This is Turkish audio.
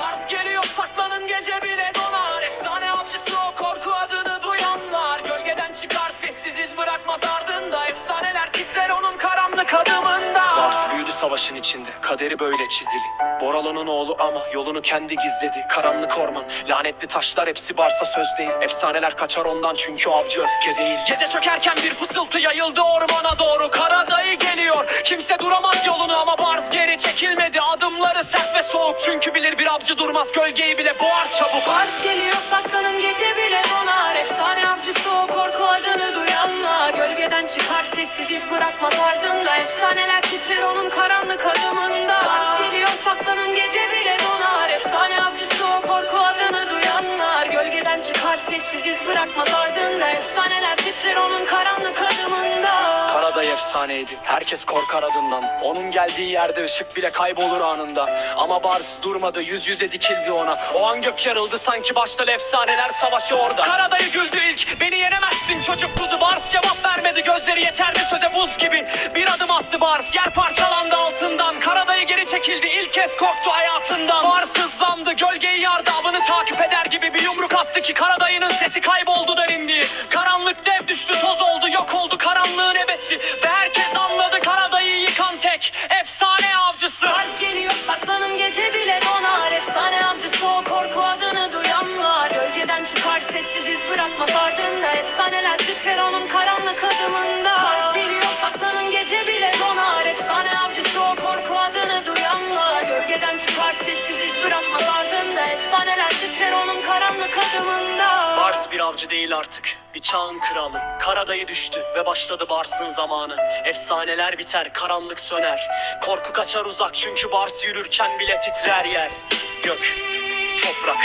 Arz geliyor saklanın gece bile dolar. Efsane avcısı o korku adını duyanlar. Gölgeden çıkar sessiziz bırakmaz ardında. Efsaneler titrer onun karanlık adımında. Dars büyüdü savaşın içinde kaderi böyle çizili. Boralo'nun oğlu ama yolunu kendi gizledi. Karanlık orman lanetli taşlar hepsi varsa söz değil. Efsaneler kaçar ondan çünkü avcı öfke değil. Gece çökerken bir fısıltı yayıldı ormana doğru Karadayı geliyor. Kimse duramaz yolunu ama çekilmedi. Adımları sert ve soğuk. Çünkü bilir bir avcı durmaz. Gölgeyi bile boğar çabuk. Bars geliyor saklanın gece bile donar. Efsane avcısı o korku adını duyanlar. Gölgeden çıkar sessiz iz bırakmaz ardında. Efsaneler titrer onun karanlık adımında. Bars geliyor saklanın gece bile donar. Efsane avcısı o korku adını duyanlar. Gölgeden çıkar sessiz iz bırakmaz ardında. Efsaneler titrer onun efsaneydi herkes korkar adından. Onun geldiği yerde ışık bile kaybolur anında. Ama Bars durmadı yüz yüze dikildi ona. O an gök yarıldı sanki başta efsaneler savaşı orada. Karadayı güldü ilk beni yenemezsin çocuk kuzu. Bars cevap vermedi gözleri yeterli söze buz gibi. Bir adım attı Bars yer parçalandı altından. Karadayı geri çekildi ilk kez korktu hayatından. Bars hızlandı gölgeyi yardı. Avını takip eder gibi Bir yumruk attı ki Karadayı'nın ebesi Ve herkes anladı Karadayı yıkan tek efsane avcısı. Bars geliyor saklanın gece bile donar. Efsane avcısı o korku adını duyanlar. Gölgeden çıkar sessiz iz bırakmaz ardında Efsaneler titrer onun karanlık avcı değil artık. Bir çağın kralı. Karadayı düştü ve başladı Bars'ın zamanı. Efsaneler biter karanlık söner. Korku kaçar uzak çünkü Bars yürürken bile titrer yer. Gök, toprak,